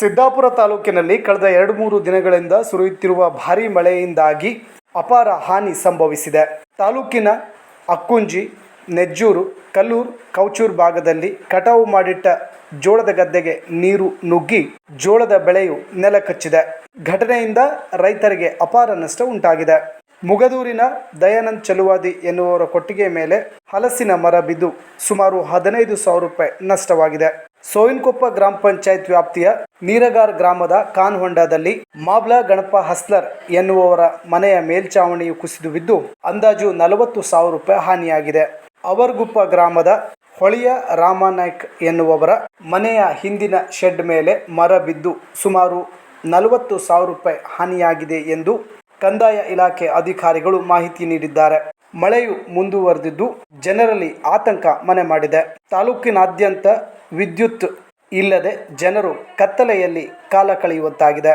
ಸಿದ್ದಾಪುರ ತಾಲೂಕಿನಲ್ಲಿ ಕಳೆದ ಎರಡು ಮೂರು ದಿನಗಳಿಂದ ಸುರಿಯುತ್ತಿರುವ ಭಾರೀ ಮಳೆಯಿಂದಾಗಿ ಅಪಾರ ಹಾನಿ ಸಂಭವಿಸಿದೆ. ತಾಲೂಕಿನ ಅಕ್ಕುಂಜಿ, ನೆಜ್ಜೂರು, ಕಲ್ಲೂರು, ಕೌಚೂರು ಭಾಗದಲ್ಲಿ ಕಟಾವು ಮಾಡಿಟ್ಟ ಜೋಳದ ಗದ್ದೆಗೆ ನೀರು ನುಗ್ಗಿ ಜೋಳದ ಬೆಳೆಯು ನೆಲಕಚ್ಚಿದೆ. ಘಟನೆಯಿಂದ ರೈತರಿಗೆ ಅಪಾರ ನಷ್ಟ ಉಂಟಾಗಿದೆ. ಮುಗದೂರಿನ ದಯಾನಂದ್ ಚಲುವಾದಿ ಎನ್ನುವರ ಕೊಟ್ಟಿಗೆ ಮೇಲೆ ಹಲಸಿನ ಮರ ಬಿದ್ದು ಸುಮಾರು ಹದಿನೈದು ಸಾವಿರ ರೂಪಾಯಿ ನಷ್ಟವಾಗಿದೆ. ಸೋಯಿನ್ಕೊಪ್ಪ ಗ್ರಾಮ ಪಂಚಾಯತ್ ವ್ಯಾಪ್ತಿಯ ನೀರಗಾರ್ ಗ್ರಾಮದ ಕಾನ್ ಹೊಂಡದಲ್ಲಿ ಮಾಬ್ಲಾ ಗಣಪ ಹಸ್ಲರ್ ಎನ್ನುವವರ ಮನೆಯ ಮೇಲ್ಛಾವಣಿಯು ಕುಸಿದು ಬಿದ್ದು ಅಂದಾಜು ನಲವತ್ತು ಸಾವಿರ ರೂಪಾಯಿ ಹಾನಿಯಾಗಿದೆ. ಅವರ್ಗುಪ್ಪ ಗ್ರಾಮದ ಹೊಳಿಯ ರಾಮನಾಯ್ಕ್ ಎನ್ನುವವರ ಮನೆಯ ಹಿಂದಿನ ಶೆಡ್ ಮೇಲೆ ಮರ ಬಿದ್ದು ಸುಮಾರು ನಲವತ್ತು ಸಾವಿರ ರೂಪಾಯಿ ಹಾನಿಯಾಗಿದೆ ಎಂದು ಕಂದಾಯ ಇಲಾಖೆ ಅಧಿಕಾರಿಗಳು ಮಾಹಿತಿ ನೀಡಿದ್ದಾರೆ. ಮಳೆಯು ಮುಂದುವರೆದಿದ್ದು ಜನರಲ್ಲಿ ಆತಂಕ ಮನೆ ಮಾಡಿದೆ. ತಾಲೂಕಿನಾದ್ಯಂತ ವಿದ್ಯುತ್ ಇಲ್ಲದೆ ಜನರು ಕತ್ತಲೆಯಲ್ಲಿ ಕಾಲ ಕಳೆಯುವಂತಾಗಿದೆ.